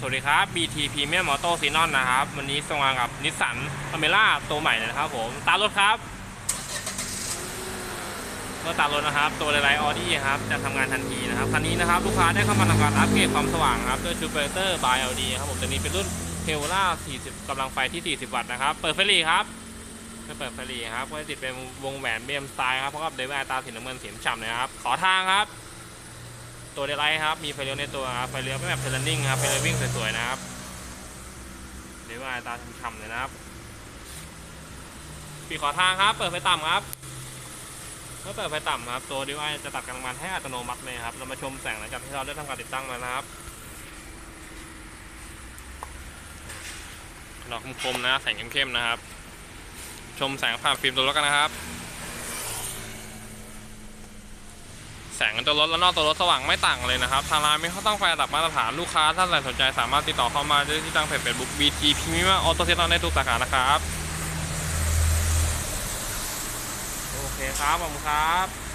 สวัสดีครับ BT Premium Auto s e n o n นะครับ วันนี้ส่งงานกับนิสสันอเมร่าตัวใหม่นะครับผม ตารถครับเมื่อตารถนะครับ ตัวไลท์ออดี้ครับ จะทำงานทันทีนะครับ คันนี้นะครับ ลูกค้าได้เข้ามาทำการอัปเกรดความสว่างครับ ด้วยชูเปอร์เตอร์บาย LD ครับผมตัวนี้เป็นรุ่นเทลล่า40กำลังไฟที่ 40 วัตต์นะครับ เปิดไฟหลีครับไม่เปิดไฟหลีครับก็จะติดเป็นวงแหวนเบียมสไตล์ครับเพราะกับเดวิลตาสีน้ำเงินสีฉ่ำนะครับ ขอทางครับ ตัวเดลไลท์ครับ มีไฟเลี้ยวในตัวครับไฟเลี้ยวไม่แบบเทเลนนิ่งครับไฟเลี้ยววิ่งสวยๆนะครับเดวิลตาฉ่ำๆเลยนะครับปีขอทางครับ เปิดไฟต่ำครับเมื่อเปิดไฟต่ำครับ ตัวดีไอจะตัดกำลังมันให้อัตโนมัติเลยครับ เรามาชมแสงหลังจากที่เราได้ทำการติดตั้งมานะครับดอกคมๆนะ แสงเข้มๆนะครับ ชมแสงผ่านฟิล์มตัวรถกันนะครับ แสงตัวรถและนอกตัวรถสว่างไม่ต่างเลยนะครับ ทางร้านมีข้อตั้งไฟระดับมาตรฐานลูกค้าท่านใดสนใจสามารถติดต่อเข้ามาได้ที่ทางเพจเฟซบุ๊ก BT Premium Auto s e t ได้ทุกสาขานะครับ โอเคครับ ขอบคุณครับ